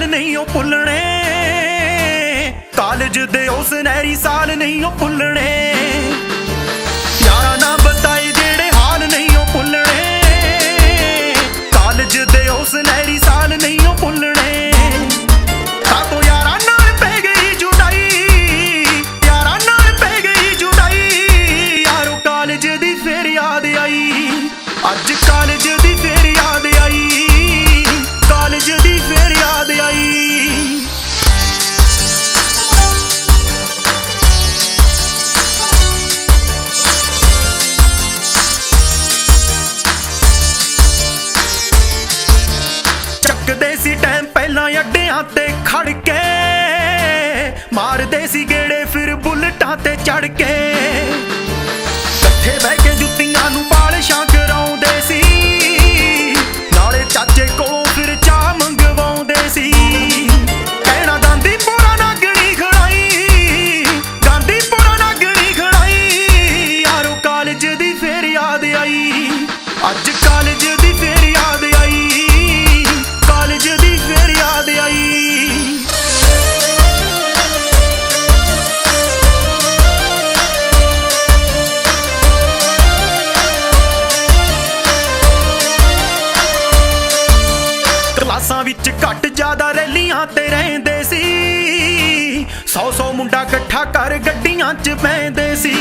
ਸਾਲ ਨਹੀਂ ਉਹ ਭੁੱਲਣੇ। ਕਾਲਜ ਦੇ ਉਸ ਨਹਿਰੀ ਸਾਲ ਨਹੀਂ ਉਹ ਭੁੱਲਣੇ। ਯਾਰਾ ਬਤਾਏ ਜਿਹੜੇ ਹਾਲ ਨਹੀਂ ਉਹ ਭੁੱਲਣੇ। ਕਾਲਜ ਦੇ ਉਸ ਸਾਲ ਨਹੀਂ ਉਹ ਭੁੱਲਣੇ। ਸਾਤੋਂ ਨਾਲ ਪੈ ਗਈ ਜੁਦਾਈ। ਯਾਰਾ ਨਾਲ ਪੈ ਗਈ ਜੁਦਾਈ। ਯਾਰੋ ਕਾਲਜ ਦੀ ਫੇਰ ਯਾਦ ਆਈ। ਅੱਜ ਕਾਲਜ ਦੀ ਫੇਰ ਯਾਦ ਆਈ। ਖੜ ਕੇ ਮਾਰਦੇ ਸੀ ਗੇੜੇ, ਫਿਰ ਬੁਲਟਾਂ ਤੇ ਚੜ ਕੇ ਇਕੱਠੇ ਬਹਿ ਕੇ ਜੁੱਤੀਆਂ ਨੂੰ ਪਾਲਿਸ਼ਾਂ ਕਰਾਉਂਦੇ ਸੀ। ਨਾਲੇ ਚਾਚੇ ਕੋਲੋਂ ਫਿਰ ਚਾਹ ਮੰਗਵਾਉਂਦੇ ਸੀ। ਕਹਿਣਾ ਗਾਂਧੀ ਪੂਰਾ ਨਾਗਣੀ ਖੜਾਈ ਗਾਂਧੀ ਪੂਰਾ ਨਾਗਣੀ ਖੜਾਈ, ਯਾਰੋ ਕਾਲਜ ਦੀ ਫੇਰ ਯਾਦ ਆਈ। ਅੱਜ ਕਲਾਸਾਂ ਵਿੱਚ ਘੱਟ ਜ਼ਿਆਦਾ ਰੈਲੀਆਂ ਤੇ ਰਹਿੰਦੇ ਸੀ। 100-100 ਮੁੰਡਾ ਇਕੱਠਾ ਕਰ ਗੱਡੀਆਂ 'ਚ ਪੈਂਦੇ ਸੀ।